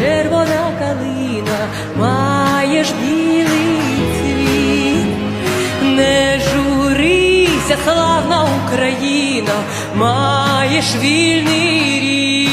червона калина, маєш білий цвіт. Не журися, славна Україна, маєш вільний рід.